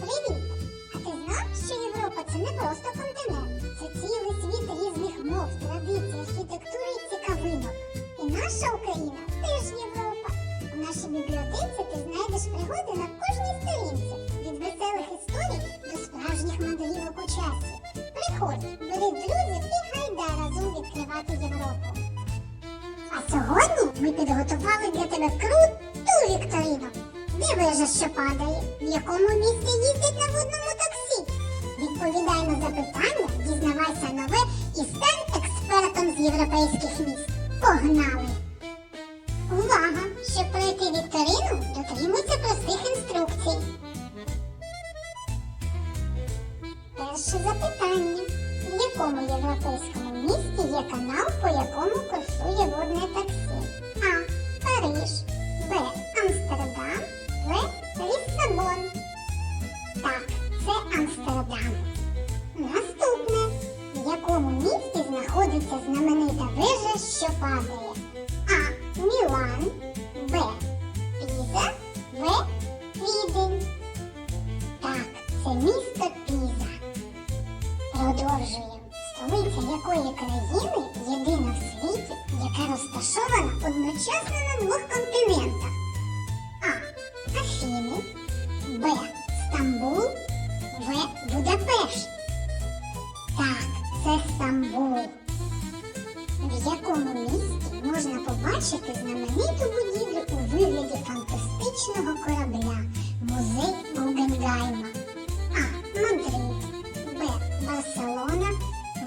Привіт! А ти знав, що Європа це не просто континент, це цілий світ різних мов, традицій, архітектури цікавинок. І наша Україна теж Європа. У нашій бібліотеці ти знайдеш пригоди на кожній сторінці, від веселих історій до справжніх мандрівок у. Приходь, бери друзів і гайда разом відкривати Європу. А сьогодні ми підготували для тебе круту вікторину. Де вежа, що падає? В якому місці їздять на водному таксі? Відповідай на запитання, дізнавайся нове і стань експертом з європейських міст. Погнали! Увага! Щоб пройти вікторину, дотримуйся простих інструкцій. Перше запитання. В якому європейському місті є канал, по якому курсує водне таксі? А. Париж. Це Наступне. В якому місті знаходиться знаменита вежа, що падає? А. Мілан. Б. Піза. В. Відень. Так, це місто Піза. Продовжуємо. Столиця якої країни єдина в світі, яка розташована одночасно на двох континентах? Можна побачити знамениту будівлю у вигляді фантастичного корабля музей Гугенгайма? А. Мадрид, Б. Барселона,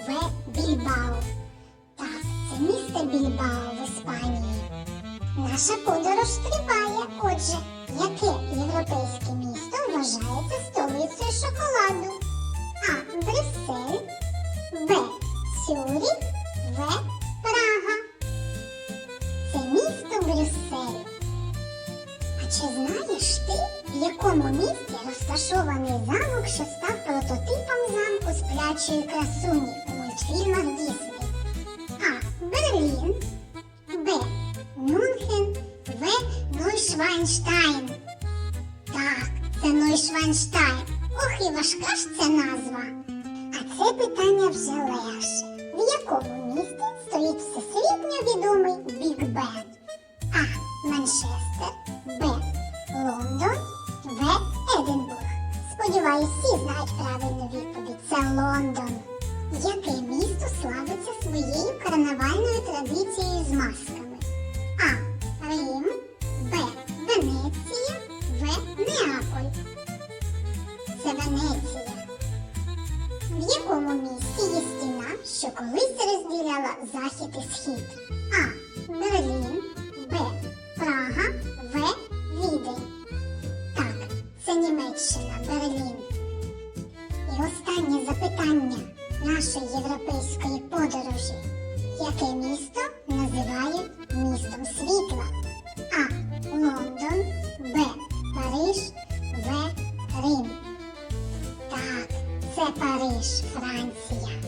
В. Більбао. Так, це місто Більбао в Іспанії. Наша подорож триває. Отже, яке європейське місто вважається столицею шоколаду? А. Брюссель, Б. Цюріх, В. чи знаєш ти, в якому місті розташований замок, що став прототипом замку сплячої красуні у мультфільмах Дісней? А. Берлін, Б. Мюнхен, В. Нойшвайнштайн. Так, це Нойшвайнштайн. Ох і важка ж це назва. А це питання вже легше. Сподіваюсь, всі знають правильну відповідь. Це Лондон. Яке місто славиться своєю карнавальною традицією з масками? А. Рим, Б. Венеція, В. Неаполь. Це Венеція. В якому місті є стіна, що колись розділяла захід і схід? А. Берлін, це Німеччина, Берлін. І останнє запитання нашої європейської подорожі. Яке місто називають містом світла? А. Лондон, Б. Париж, В. Рим. Так, це Париж, Франція.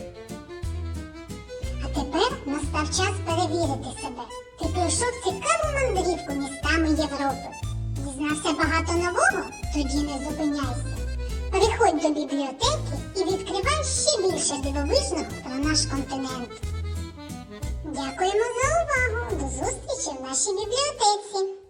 А тепер настав час перевірити себе. Ти пройшов цікаву мандрівку містами Європи. Дізнався багато нового? Тоді не зупиняйся. Приходь до бібліотеки і відкривай ще більше дивовижного про наш континент. Дякуємо за увагу! До зустрічі в нашій бібліотеці!